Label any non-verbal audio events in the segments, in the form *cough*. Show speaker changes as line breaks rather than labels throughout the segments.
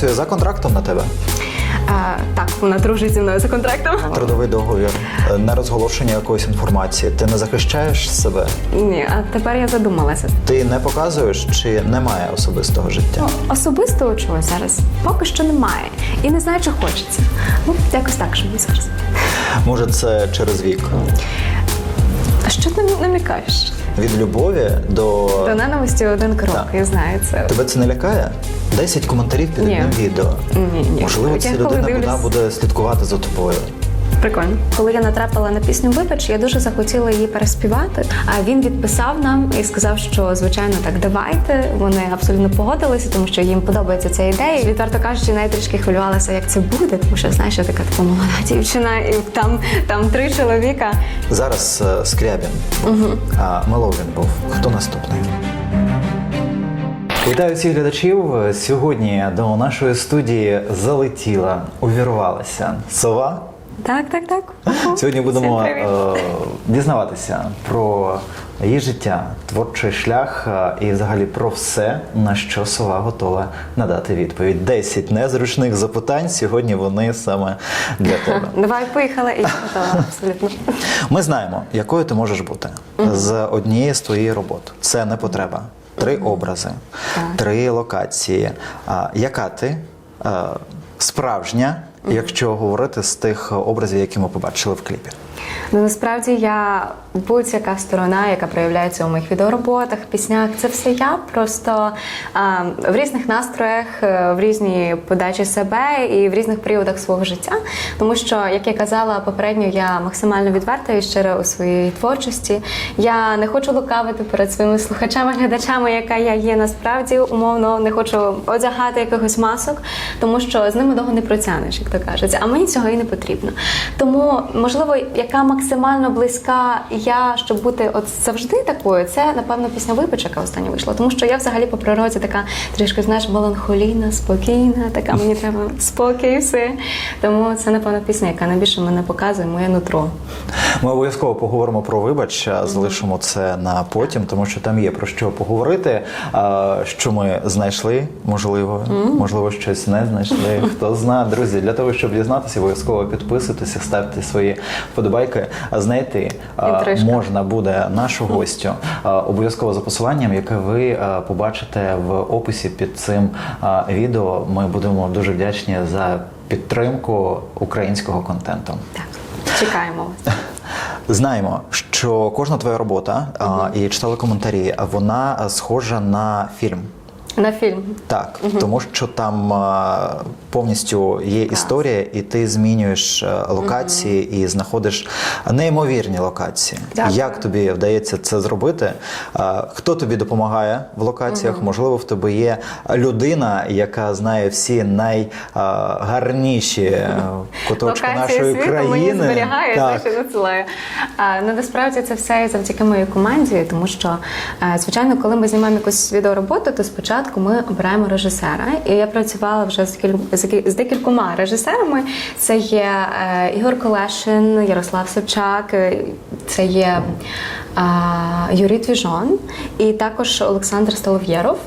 працює за контрактом на тебе?
А, так, вона дружить зі мною за контрактом.
Трудовий договір, не розголошення якоїсь інформації. Ти не захищаєш себе,
Ні, а тепер я задумалася.
ти не показуєш чи немає особистого життя.
Ну, особисто чогось зараз поки що немає. І не знаю, чи хочеться. Ну, якось так живу зараз.
Може, це через вік.
А що ти намікаєш?
Від любові до
До ненависті один крок,
Так.
я знаю це.
тебе це не лякає? 10 коментарів під
Ні.
одним відео.
Ні, ні.
Можливо,
Я
ця
коли
людина
дивлюсь-
вона буде слідкувати за тобою.
Прикольно. Коли я натрапила на пісню Вибач, я дуже захотіла її переспівати. А він відписав нам і сказав, що звичайно так давайте. Вони абсолютно погодилися, тому що їм подобається ця ідея. Відверто кажучи, навіть трішки хвилювалася, як це буде, тому що знаєш, я така така молода дівчина, і там, там три чоловіка.
Зараз е, Скрябін, а Меловін був. Хто наступний? Вітаю всіх глядачів. Сьогодні до нашої студії залетіла, увірвалася сова.
Так, так, так. Ого.
Сьогодні будемо е, дізнаватися про її життя, творчий шлях е, і взагалі про все, на що сова готова надати відповідь. 10 незручних запитань. Сьогодні вони саме для тебе.
Давай поїхала і готова абсолютно.
Ми знаємо, якою ти можеш бути з однієї з твоєї роботи. Це не потреба. Три образи,
Так.
три локації. А, яка ти а, справжня, якщо говорити з тих образів, які ми побачили в кліпі?
Ну насправді я будь-яка сторона, яка проявляється у моїх відеороботах, піснях, це все я просто а, в різних настроях, е, в різній подачі себе і в різних періодах свого життя. Тому що, як я казала попередньо, я максимально відверта і щира у своїй творчості. Я не хочу лукавити перед своїми слухачами, глядачами, яка я є насправді умовно, не хочу одягати якихось масок, тому що з ними довго не протягнеш, як то кажеться. А мені цього і не потрібно. Тому, можливо, яка максимально близька я, щоб бути от завжди такою, це напевно пісня «Вибач», яка остання вийшла. Тому що я взагалі по природі така трішки знаєш меланхолійна, спокійна, така мені треба спокій, все. Тому це напевно пісня, яка найбільше мене показує моє нутро.
Ми обов'язково поговоримо про вибач, залишимо це на потім, тому що там є про що поговорити. Що ми знайшли, можливо, можливо, щось не знайшли. Хто знає, друзі, для того, щоб дізнатися, обов'язково підписуйтеся, ставте свої вподобайки. А знайти
Інтрижка.
можна буде нашу *laughs* гостю обов'язково за посиланням, яке ви побачите в описі під цим відео. Ми будемо дуже вдячні за підтримку українського контенту.
Так, чекаємо вас. *laughs*
Знаємо, що кожна твоя робота а, і читали коментарі, вона схожа на фільм.
На фільм.
Так, тому що там а, повністю є історія, і ти змінюєш а, локації і знаходиш неймовірні локації.
Дякую.
Як тобі вдається це зробити? А, Хто тобі допомагає в локаціях? Можливо, в тебе є людина, яка знає всі найгарніші куточки нашої
світу
країни.
мені зберігає,
Так.
і надсилає. Ну, насправді це все завдяки моїй команді, тому що, е, звичайно, коли ми знімаємо якусь відеороботу, то спочатку ми обираємо режисера. І я працювала вже з, кіль... з декількома режисерами. Це є е, Ігор Колешин, Ярослав Севчак, е, це є Юрій Твіжон і також Олександр Столов'єров.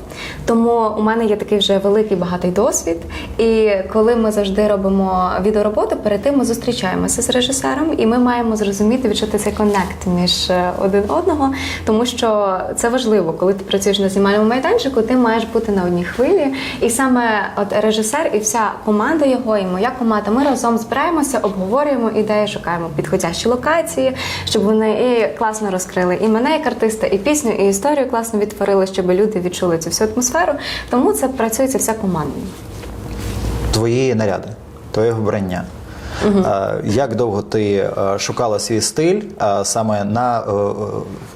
Тому у мене є такий вже великий багатий досвід. І коли ми завжди робимо відеороботу, перед тим ми зустрічаємося з режисером, і ми маємо зрозуміти, відчути цей коннект між е, один одного, тому що це важливо, коли ти працюєш на знімальному майданчику, ти маєш бути на одній хвилі. І саме от режисер і вся команда його, і моя команда, ми разом збираємося, обговорюємо ідеї, шукаємо підходящі локації, щоб вони і класно розкрили і мене як артиста, і пісню, і історію класно відтворили, щоб люди відчули цю всю атмосферу. Тому це працюється вся команда.
твої наряди, твоє вбрання. Е, Як довго ти е, шукала свій стиль е, саме на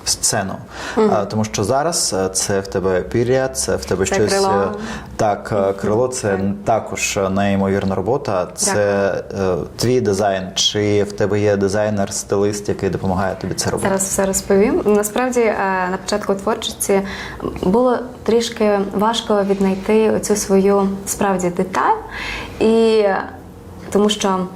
сцену? Е, Тому що зараз це в тебе пір'я, це в тебе
Це
щось
крило.
так. Крило це також неймовірна робота. Це е, твій дизайн. Чи в тебе є дизайнер, стилист, який допомагає тобі це робити?
Зараз все розповім. Насправді на початку творчості було трішки важко віднайти цю свою справді деталь, і тому що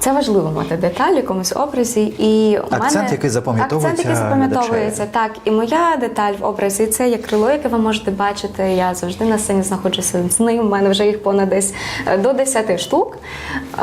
це важливо мати деталь в якомусь образі. І
Акцент,
мене
який запам'ятовується
акцент, який запам'ятовується. Так, і моя деталь в образі це є крило, яке ви можете бачити. Я завжди на сцені знаходжуся з ним. У мене вже їх понад десь е, до 10 штук.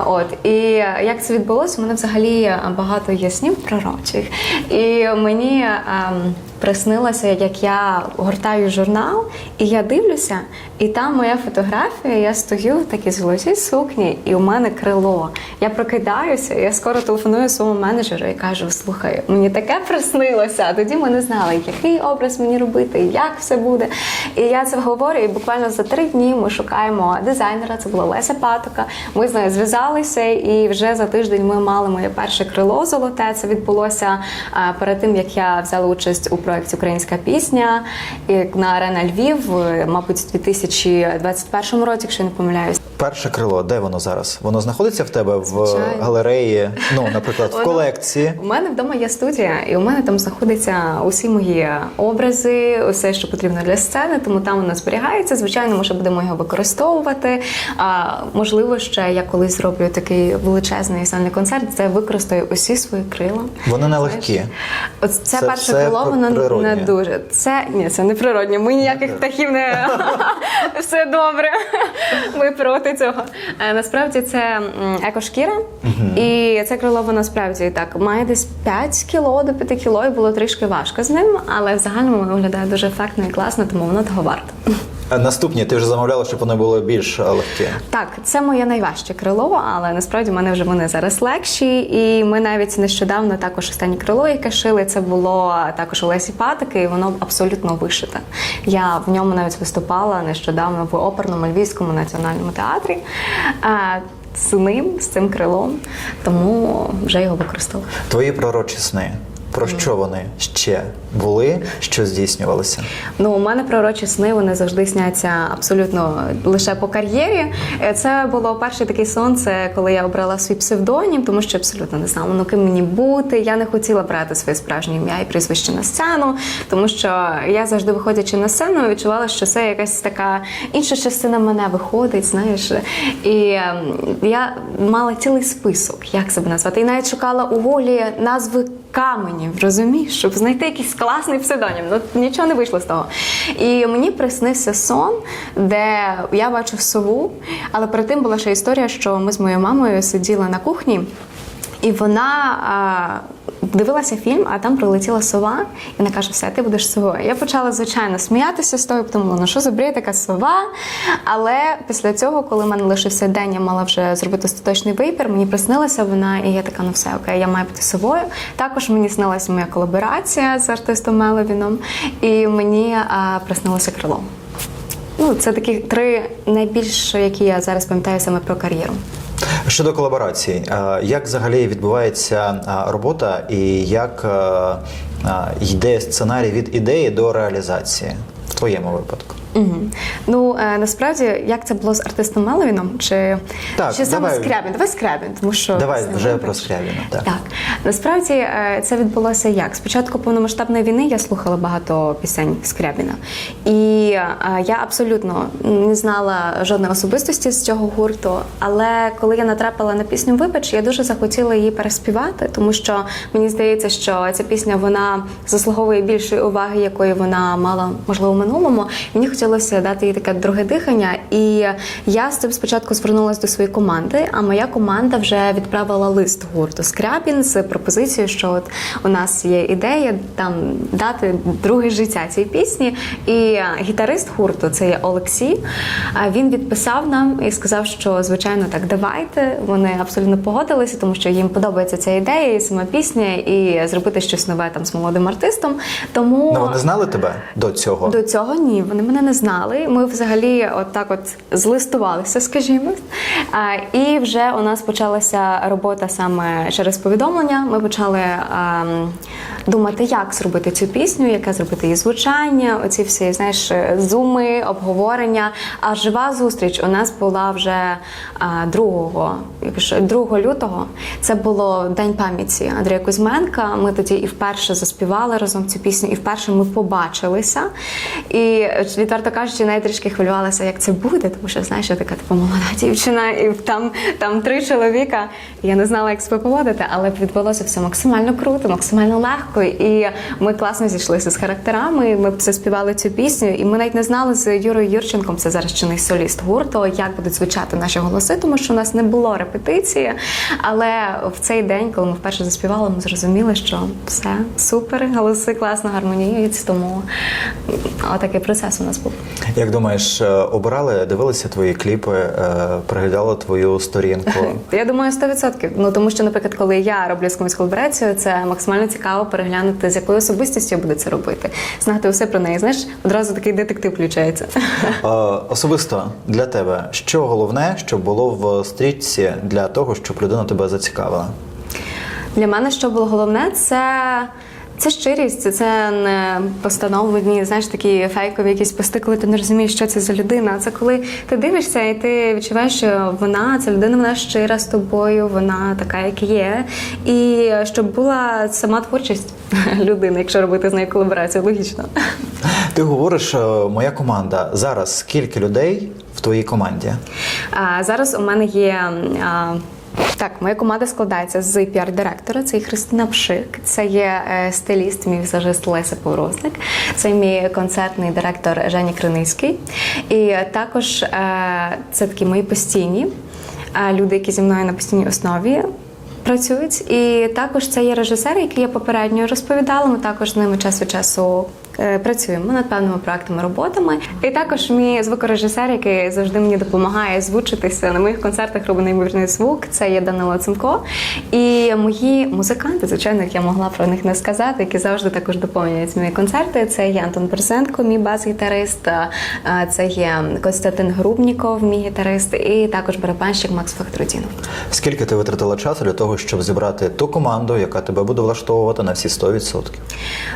От і е, як це відбулося? У мене взагалі багато є снів пророчих. І мені ем, приснилося, як я гортаю журнал, і я дивлюся, і там моя фотографія. Я стою в такій золотій сукні, і у мене крило. Я прокидаюся, я скоро телефоную своєму менеджеру і кажу: слухай, мені таке приснилося. А тоді ми не знали, який образ мені робити, як все буде. І я це говорю, і буквально за три дні ми шукаємо дизайнера. Це була Леся Патока. Ми з нею зв'язалися, і вже за тиждень ми мали моє перше крило золоте. Це відбулося перед тим, як я взяла участь у проєкті Українська пісня на Арена Львів, е, мабуть, у 2021 році, якщо я не помиляюсь.
Перше крило, де воно зараз? Воно знаходиться в тебе в
Звичайно.
галереї, ну, наприклад, в колекції.
У мене вдома є студія, і у мене там знаходяться усі мої образи, усе, що потрібно для сцени, тому там воно зберігається. Звичайно, ми ще будемо його використовувати. А можливо, ще я колись зроблю такий величезний сольний концерт, де використаю усі свої крила.
Вони нелегкі.
От це,
Це
перше
все
крило, воно
природнє.
не дуже. Це ні, це не природнє. Ми ніяких птахів не *laughs* все добре. Ми проти цього. Е, Насправді це екошкіра, і це крило воно справді так має десь 5 кіло до 5 кіло, і було трішки важко з ним, але в загальному воно виглядає дуже ефектно і класно, тому воно того варто.
Наступні, ти вже замовляла, щоб вони були більш легкі.
Так, це моє найважче крило, але насправді в мене вже вони зараз легші. І ми навіть нещодавно також останнє крило, яке шили, це було також у Лесі Патики, і воно абсолютно вишите. Я в ньому навіть виступала нещодавно в оперному львівському національному театрі. З ним, з цим крилом, тому вже його використала.
Твої пророчі сни. Про що вони ще були, що здійснювалися?
Ну, у мене пророчі сни вони завжди сняться абсолютно лише по кар'єрі. Е, Це було перший такий сон, це коли я обрала свій псевдонім, тому що абсолютно не знала, ну ким мені бути. Я не хотіла брати своє справжнє ім'я і прізвище на сцену, тому що я завжди виходячи на сцену, відчувала, що це якась така інша частина мене виходить, знаєш. І ем, я мала цілий список, як себе назвати. І навіть шукала у голі назви каменів, розумієш, щоб знайти якийсь класний псевдонім. Ну нічого не вийшло з того. І мені приснився сон, де я бачу сову, але перед тим була ще історія, що ми з моєю мамою сиділи на кухні. І вона а, дивилася фільм, а там прилетіла сова, і вона каже: все, ти будеш совою. Я почала, звичайно, сміятися з того, подумала, ну що за бред, така сова. Але після цього, коли в мене лишився день, я мала вже зробити остаточний вибір, мені приснилася вона, і я така, ну все, окей, я маю бути совою. Також мені снилася моя колаборація з артистом Меловіном, і мені а, приснилося крило. Ну, це такі три найбільш, які я зараз пам'ятаю саме про кар'єру.
Щодо колаборацій, е, як взагалі відбувається е, робота і як е, йде сценарій від ідеї до реалізації в твоєму випадку?
Угу. Ну е, насправді, як це було з артистом Меловіном, чи,
Так,
чи саме
давай.
Скрябін? Давай Скрябін, тому що
Давай вже про Скрябіна. Так.
Так, насправді е, це відбулося як? Спочатку повномасштабної війни я слухала багато пісень Скрябіна, і е, я абсолютно не знала жодної особистості з цього гурту. Але коли я натрапила на пісню Вибач, я дуже захотіла її переспівати, тому що мені здається, що ця пісня вона заслуговує більшої уваги, якої вона мала можливо в минулому. Мені хотілося дати їй таке друге дихання, і я з цим спочатку звернулася до своєї команди. А моя команда вже відправила лист гурту Скрябін з пропозицією, що от у нас є ідея там дати друге життя цій пісні. І гітарист гурту це є Олексій. Він відписав нам і сказав, що звичайно так давайте. Вони абсолютно погодилися, тому що їм подобається ця ідея, і сама пісня, і зробити щось нове там з молодим артистом. Тому
Ну вони знали тебе до цього?
до цього ні, вони мене не знали. Ми взагалі от так от злистувалися, скажімо. І вже у нас почалася робота саме через повідомлення. Ми почали ем, думати, як зробити цю пісню, яке зробити її звучання, оці всі знаєш, зуми, обговорення. А жива зустріч у нас була вже 2, 2 лютого. Це було День пам'яті Андрія Кузьменка. Ми тоді і вперше заспівали разом цю пісню, і вперше ми побачилися. І відверто кажучи, навіть трішки хвилювалася, як це буде, тому що знаєш, я така типу молода дівчина, і там, там три чоловіка. Я не знала, як себе поводити, але відбулося все максимально круто, максимально легко. І ми класно зійшлися з характерами. Ми заспівали цю пісню, і ми навіть не знали з Юрою Юрченком, це зараз чинний соліст гурту, як будуть звучати наші голоси, тому що у нас не було репетиції. Але в цей день, коли ми вперше заспівали, ми зрозуміли, що все супер, голоси класно гармоніюють, тому отакий процес у нас був.
Як думаєш, е, обирали, дивилися твої кліпи, е, приглядали твою сторінку? *laughs*
Я думаю, 100%. Ну тому що, наприклад, коли я роблю з комусь колаборацію, це максимально цікаво переглянути, з якою особистістю я буду це робити, знати усе про неї. Знаєш, одразу такий детектив включається. *laughs*
Е, Особисто для тебе, що головне, щоб було в стрічці для того, щоб людина тебе зацікавила?
Для мене що було головне, це. Це щирість, це не постановлені, знаєш, такі фейкові якісь пости, коли ти не розумієш, що це за людина. Це коли ти дивишся і ти відчуваєш, що вона, ця людина, вона щира з тобою, вона така, як є. І щоб була сама творчість *laughs* людини, якщо робити з нею колаборацію, логічно.
Ти говориш, е, моя команда. Зараз скільки людей в твоїй команді?
А зараз у мене є. А, так, моя команда складається з піар-директора. Це Христина Пшик, це є е, стиліст, мій візажист Леся Повросник, це мій концертний директор Женя Криницький. І також е, це такі мої постійні е, люди, які зі мною на постійній основі. Працюють, і також це є режисери, які я попередньо розповідала. Ми також з ними час від часу е, працюємо над певними проектами, роботами. І також мій звукорежисер, який завжди мені допомагає звучитися на моїх концертах, робить неймовірний звук. Це є Данило Цимко. І мої музиканти, звичайно, як я могла про них не сказати, які завжди також доповнюють мої концерти. Це є Антон Берзенко, мій бас-гітарист, це є Костянтин Грубніков, мій гітарист, і також барабанщик Макс Фахтрудінов.
Скільки ти витратила часу для того, щоб зібрати ту команду, яка тебе буде влаштовувати на всі 100%?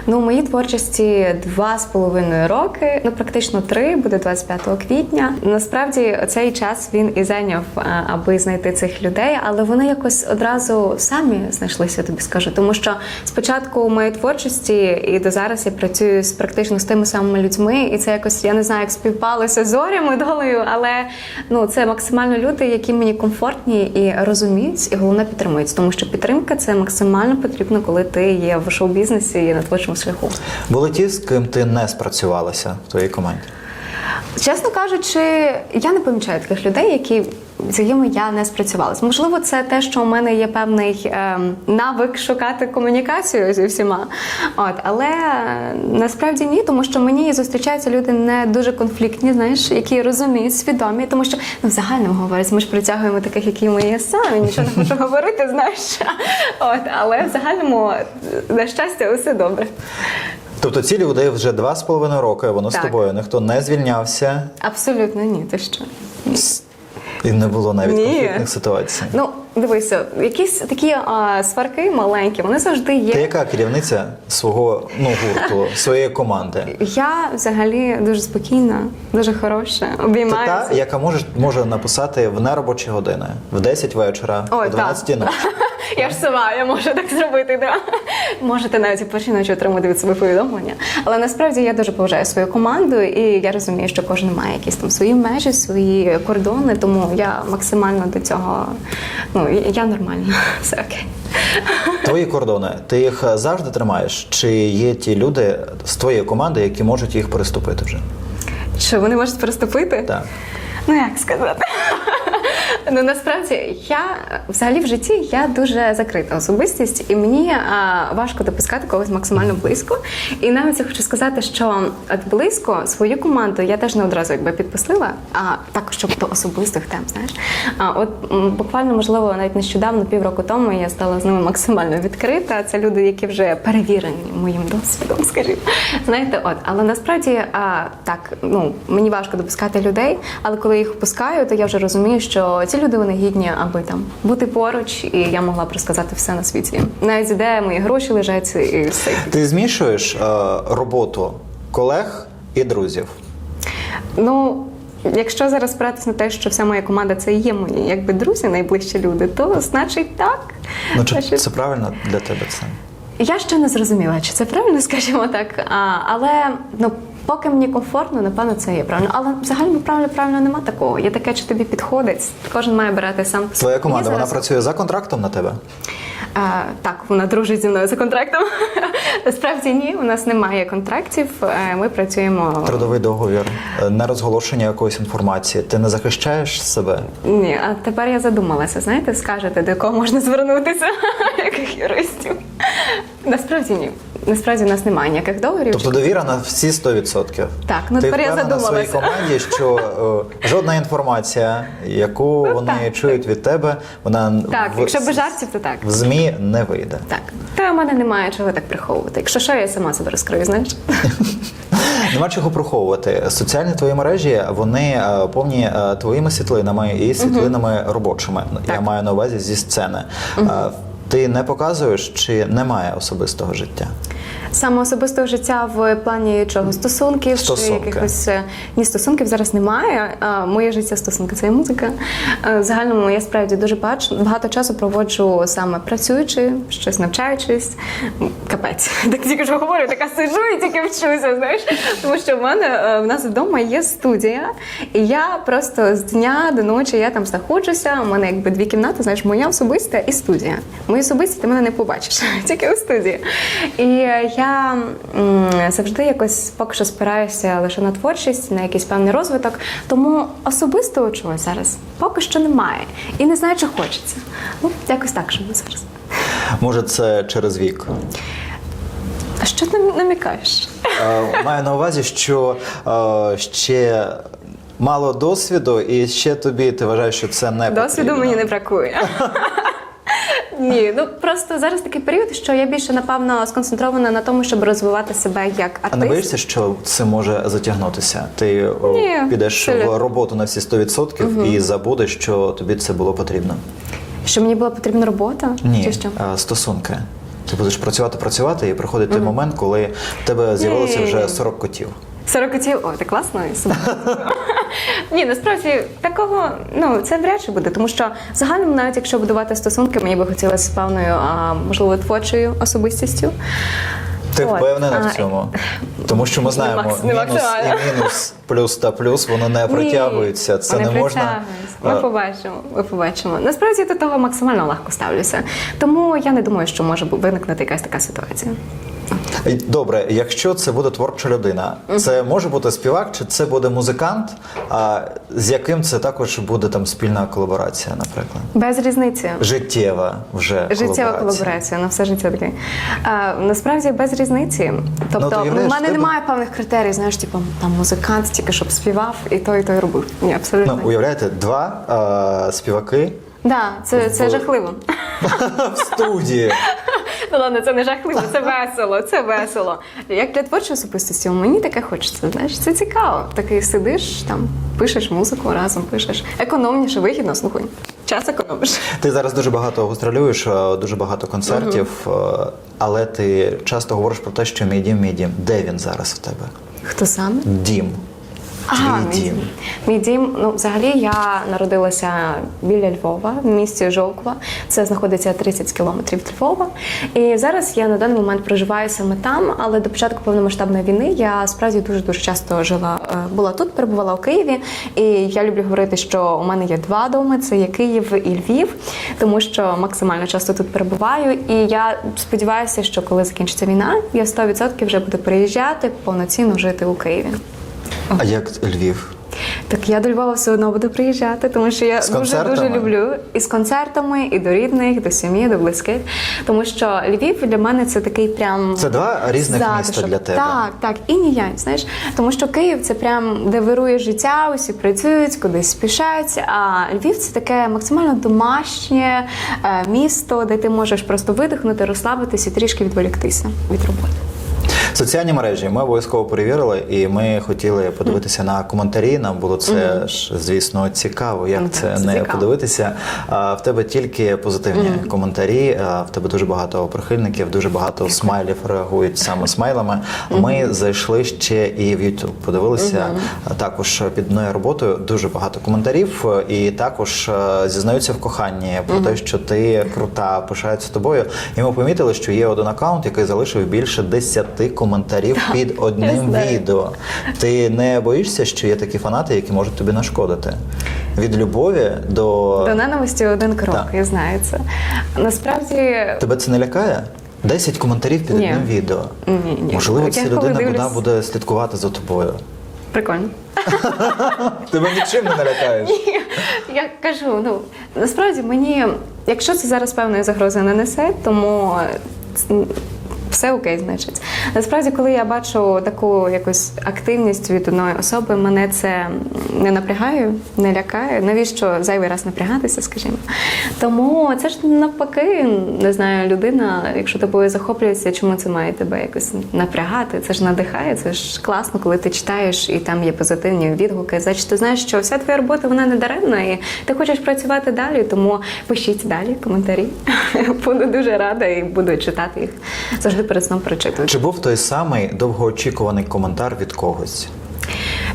Ну, у моїй творчості два з половиною роки, ну практично три, буде 25 квітня. Насправді цей час він і зайняв, аби знайти цих людей, але вони якось одразу самі знайшлися, тобі скажу. Тому що спочатку моєї творчості і до зараз я працюю з практично з тими самими людьми, і це якось я не знаю, як співпалося зорями долею, але ну це максимально люди, які мені комфортні і розуміють, і головне підтримують, тому що підтримка це максимально потрібно, коли ти є в шоу-бізнесі і на творчому шляху.
Були ті, ким ти не спрацювалася в твоїй команді?
Чесно кажучи, я не помічаю таких людей, які з якими я не спрацювалася. Можливо, це те, що у мене є певний ем, навик шукати комунікацію зі всіма. От, але е, насправді ні, тому що мені зустрічаються люди не дуже конфліктні, знаєш, які розуміють, свідомі, тому що ну, в загальному говорять, ми ж притягуємо таких, які ми є самі, нічого не хочу говорити, знаєш. От, але в загальному, на щастя, усе добре.
Тобто ці люди вже два з половиною роки, воно з тобою, ніхто не звільнявся
Абсолютно ні, ти що?
і не було навіть
Ні.
конфліктних ситуацій.
Ну, дивися, якісь такі а, сварки маленькі, вони завжди є.
Ти яка керівниця свого ну, гурту, своєї команди?
Я взагалі дуже спокійна, дуже хороша, обіймаюся.
та, яка може, може написати в неробочі години, в 10 вечора,
Ой,
о 12 ночі.
Я ж сова, я можу так зробити. Да. Можете навіть у першій ночі отримати від себе повідомлення. Але насправді я дуже поважаю свою команду, і я розумію, що кожен має якісь там свої межі, свої кордони. Тому я максимально до цього. Ну я нормальна, *laughs* все окей.
Твої кордони, ти їх завжди тримаєш? Чи є ті люди з твоєї команди, які можуть їх переступити вже?
Що вони можуть переступити?
Так.
Ну як сказати? Ну насправді я взагалі в житті я дуже закрита особистість, і мені а, важко допускати когось максимально близько. І навіть я хочу сказати, що от близько свою команду я теж не одразу якби підпустила, а також щоб до особистих тем, знаєш. А от буквально можливо навіть нещодавно, півроку тому, я стала з ними максимально відкрита. Це люди, які вже перевірені моїм досвідом, *laughs* скажімо. Знаєте, от, але насправді а, так, ну мені важко допускати людей, але коли їх впускаю, то я вже розумію, що ці люди вони гідні, аби там бути поруч, і я могла б розказати все на світі. Навіть де мої гроші лежать і все.
Ти змішуєш е, роботу колег і друзів?
Ну. Якщо зараз спиратись на те, що вся моя команда це і є мої якби друзі, найближчі люди, то значить так.
Ну чи
Значить,
це правильно для тебе це?
Я ще не зрозуміла, чи це правильно, скажімо так. А, але ну Поки мені комфортно, напевно, це є правильно. Але взагалі правильно, правильно нема такого. Є таке, що тобі підходить. Кожен має брати сам.
Твоя команда
Мені
вона працює за контрактом на тебе?
Е, так, вона дружить зі мною за контрактом. *laughs* Насправді ні, у нас немає контрактів. Е, Ми працюємо.
Трудовий договір, не розголошення якоїсь інформації. Ти не захищаєш себе?
Ні, а тепер я задумалася. Знаєте, скажете, до кого можна звернутися, *laughs* яких юристів? Насправді ні. Насправді у нас немає ніяких договорів.
Тобто довіра на всі 100%.
Так, ну
Ти
тепер я
в своїй команді, що е, жодна інформація, яку
Ну,
вони
так.
чують від тебе, вона
Так,
в,
якщо без жартів, то так.
в ЗМІ не вийде.
Так. Та в мене немає чого так приховувати. Якщо що, я сама себе розкрию, знаєш? *laughs*
Нема чого приховувати. Соціальні твої мережі вони е, повні е, твоїми світлинами і світлинами робочими. Я маю на увазі зі сцени. Е, Ти не показуєш чи немає особистого життя?
Саме особистого життя в плані чого? Стосунків
Стосунки.
чи якихось е, ні, стосунків зараз немає. Моє життя стосунки це є музика. Е, В загальному я справді дуже бач- багато часу проводжу саме працюючи, щось навчаючись. Капець. *laughs* Так тільки ж говорю, така сижу і тільки вчуся. Знаєш, тому що в мене е, в нас вдома є студія, і я просто з дня до ночі я там знаходжуся. У мене якби дві кімнати, знаєш, моя особиста і студія. Мої особисті ти мене не побачиш, *laughs* тільки у студії. І я завжди якось поки що спираюся лише на творчість, на якийсь певний розвиток. Тому особистого чогось зараз поки що немає. І не знаю, чи хочеться. Ну, якось так живу зараз.
Може, це через вік?
А що ти намікаєш?
Е, Маю на увазі, що е, ще мало досвіду, і ще тобі ти вважаєш, що це не
Досвіду
потрібно.
мені не бракує. *laughs* Ні, ну просто зараз такий період, що я більше напевно сконцентрована на тому, щоб розвивати себе як
А не боїшся, що це може затягнутися? Ти о,
Ні,
підеш
абсолютно.
в роботу на всі 100% і забудеш, що тобі це було потрібно.
Що мені була потрібна робота?
Ні,
Чи що?
а, стосунки. Ти будеш працювати, працювати, і приходить той момент, коли в тебе з'явилося
Ні.
вже 40 котів.
40 котів, о, так класно. і. *laughs* Ні, насправді такого ну це вряд чи буде, тому що в загальному, навіть якщо будувати стосунки, мені би хотілося з певною, а, можливо, творчою особистістю.
Ти
От,
впевнена
а,
в цьому? *laughs* Тому що ми
Не
знаємо,
не
мінус і мінус, плюс та плюс, воно не притягується. Це
вони
не можна.
Ми побачимо. Ми побачимо. Насправді до того максимально легко ставлюся. Тому я не думаю, що може виникнути якась така ситуація.
Добре, якщо це буде творча людина, це може бути співак, чи це буде музикант, а з яким це також буде там спільна колаборація, наприклад.
Без різниці.
Життєва вже
Життєва колаборація на все життя таке. А, насправді без різниці. Тобто,
ти
в мене
тебе-
немає певних критерій, знаєш, типу там музикант, тільки щоб співав, і той, і той робив. Ні, абсолютно.
Ну, уявляєте, два а, співаки
да, це, це
В-
жахливо. *laughs*
в студії.
Ну ладно, це не жахливо, це весело, це весело. Як для творчої особистості, мені таке хочеться. Знаєш, це цікаво. Такий сидиш, там пишеш музику разом, пишеш. Економніше, вигідно, слухай. Час економиш.
Ти зараз дуже багато гастролюєш, е, дуже багато концертів, е, але ти часто говориш про те, що мій дім, мій дім. Де він зараз в тебе?
Хто саме?
Дім.
Ага,
Твій
мій
дім.
Мій дім, ну взагалі я народилася біля Львова, в місті Жовква. Це знаходиться 30 кілометрів від Львова. І зараз я на даний момент проживаю саме там, але до початку повномасштабної війни я справді дуже дуже часто жила, е, була тут, перебувала у Києві. І я люблю говорити, що у мене є два доми: це є Київ і Львів, тому що максимально часто тут перебуваю. І я сподіваюся, що коли закінчиться війна, я 100% вже буду переїжджати повноцінно жити у Києві.
А як Львів?
Так я до Львова все одно буду приїжджати, тому що я дуже дуже люблю і з концертами, і до рідних, до сім'ї, до близьких. Тому що Львів для мене це такий прям
Це два різних
затишок.
міста для тебе.
Так, так, і ніянь, знаєш, тому що Київ це прям де вирує життя, усі працюють, кудись спішають. А Львів це таке максимально домашнє е, місто, де ти можеш просто видихнути, розслабитися і трішки відволіктися від роботи.
Соціальні мережі ми обов'язково перевірили, і ми хотіли подивитися на коментарі. Нам було це ж звісно цікаво. Як
Ну,
це не подивитися? А в тебе тільки позитивні коментарі. В тебе дуже багато прихильників, дуже багато смайлів реагують саме смайлами. Ми зайшли ще і в YouTube, подивилися також під мною роботою дуже багато коментарів, і також зізнаються в коханні про те, що ти крута, пишаються тобою. І ми помітили, що є один аккаунт, який залишив більше 10 коментарів коментарів під одним відео. Ти не боїшся, що є такі фанати, які можуть тобі нашкодити? Від любові до.
До ненависті один крок,
Так.
я знаю це. Насправді
Тебе це не лякає? 10 коментарів під
Ні.
одним відео.
Ні, ні.
Можливо, ця людина
дивлюсь-
буде слідкувати за тобою.
прикольно. *laughs*
Тебе нічим не налякаєш.
Я кажу, ну насправді мені, якщо це зараз певної загрози не несе, тому все окей, значить. Насправді, коли я бачу таку якусь активність від одної особи, мене це не напрягає, не лякає. Навіщо зайвий раз напрягатися, скажімо. Тому це ж навпаки, не знаю, людина, якщо тобою захоплюється, чому це має тебе якось напрягати? Це ж надихає, це ж класно, коли ти читаєш і там є позитивні відгуки. Значить, ти знаєш, що вся твоя робота вона не даремна, і ти хочеш працювати далі, тому пишіть далі коментарі. *laughs* Буду дуже рада і буду читати їх. Завжди перед сном прочитую.
Чи був той самий довгоочікуваний коментар від когось?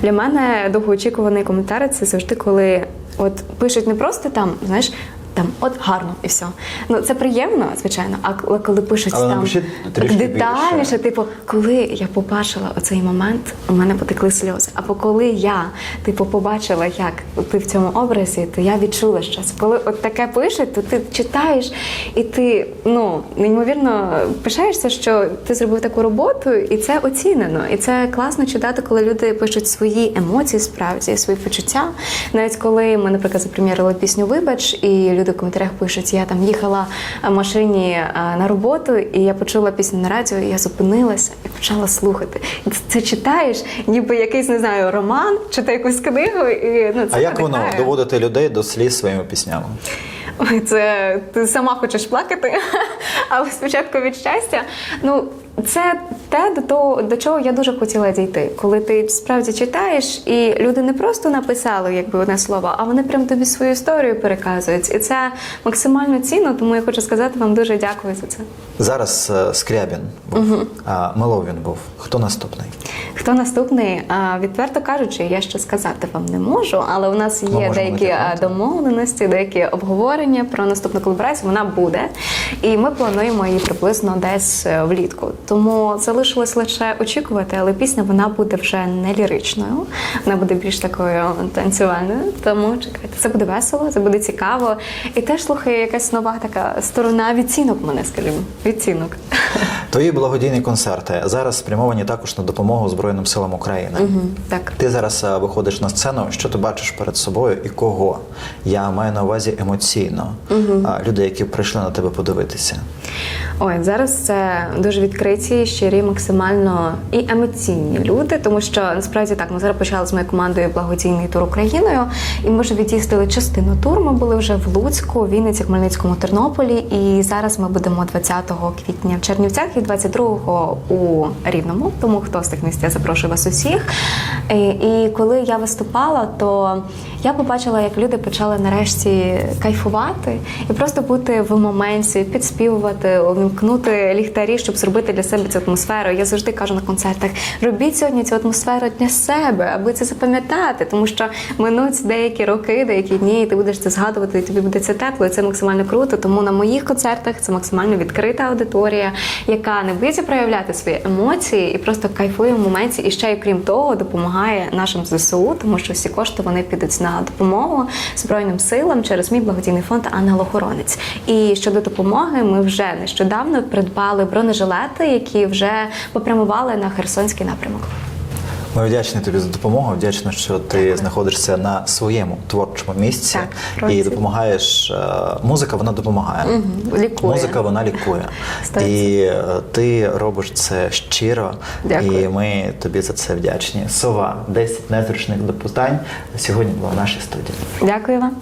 Для мене довгоочікуваний коментар це завжди коли от пишуть не просто там, знаєш. Там от гарно і все. Ну це приємно, звичайно. А коли, коли пишуть
Але
там детальніше,
більше.
типу, коли я побачила оцей момент, у мене потекли сльози. Або коли я типу побачила, як ти в цьому образі, то я відчула щось. Коли от таке пишуть, то ти читаєш і ти ну неймовірно пишаєшся, що ти зробив таку роботу, і це оцінено. І це класно читати, коли люди пишуть свої емоції, справді свої почуття. Навіть коли ми, наприклад, запрем'єрили пісню Вибач, і люди в коментарях пишуть, я там їхала в машині на роботу, і я почула пісню на радіо, і я зупинилася і почала слухати. І ти це читаєш, ніби якийсь не знаю роман, чи ти якусь книгу, і ну це
А як воно доводити людей до сліз своїми піснями?
Ой, це ти сама хочеш плакати, *laughs* але спочатку від щастя. Ну, це те, до того, до чого я дуже хотіла дійти. Коли ти справді читаєш, і люди не просто написали якби одне слово, а вони прям тобі свою історію переказують. І це максимально цінно, тому я хочу сказати вам дуже дякую за це.
Зараз е, Скрябін був, а Меловін був. Хто наступний?
Хто наступний? А, Відверто кажучи, я ще сказати вам не можу, але у нас є деякі домовленості, деякі обговорення про наступну колаборацію. Вона буде, і ми плануємо її приблизно десь е, влітку. Тому залишилось лише очікувати, але пісня вона буде вже не ліричною, вона буде більш такою танцювальною. Тому чекайте, це буде весело, це буде цікаво. І теж слухає якась нова така сторона відцінок мене, скажімо. Відцінок.
Твої благодійні концерти зараз спрямовані також на допомогу Збройним силам України.
Мгм, Так.
Ти зараз е, виходиш на сцену. Що ти бачиш перед собою і кого? Я маю на увазі емоційно. А, Люди, які прийшли на тебе подивитися.
Ой, зараз це дуже відкриті, щирі, максимально і емоційні люди, тому що насправді так ми зараз почали з моєю командою благодійний тур Україною, і ми вже від'їздили частину тур. Ми були вже в Луцьку, Вінниці, Хмельницькому, Тернополі. І зараз ми будемо 20 квітня в Чернівцях і 22-го у Рівному. Тому хто з тих місць я запрошую вас усіх. І, і коли я виступала, то я побачила, як люди почали нарешті кайфувати і просто бути в моменті, підспівувати, увімкнути ліхтарі, щоб зробити для себе цю атмосферу. Я завжди кажу на концертах: робіть сьогодні цю атмосферу для себе, аби це запам'ятати, тому що минуть деякі роки, деякі дні, і ти будеш це згадувати, і тобі буде це тепло, і це максимально круто. Тому на моїх концертах це максимально відкрита аудиторія, яка не боїться проявляти свої емоції і просто кайфує в моменті. І ще й крім того, допомагає нашим ЗСУ, тому що всі кошти вони підуть на допомогу Збройним силам через мій благодійний фонд Ангел-Охоронець. І щодо допомоги, ми вже нещодавно придбали бронежилети, які вже попрямували на Херсонський напрямок.
Ми вдячні тобі за допомогу. Вдячна, що ти знаходишся на своєму творчому місці
Так,
і допомагаєш. е, Музика вона допомагає.
Мгм, лікує.
Музика вона лікує.
Сто
І е, ти робиш це щиро,
Дякую.
і ми тобі за це вдячні. Сова, 10 незручних допитань сьогодні була в нашій студії.
Дякую вам.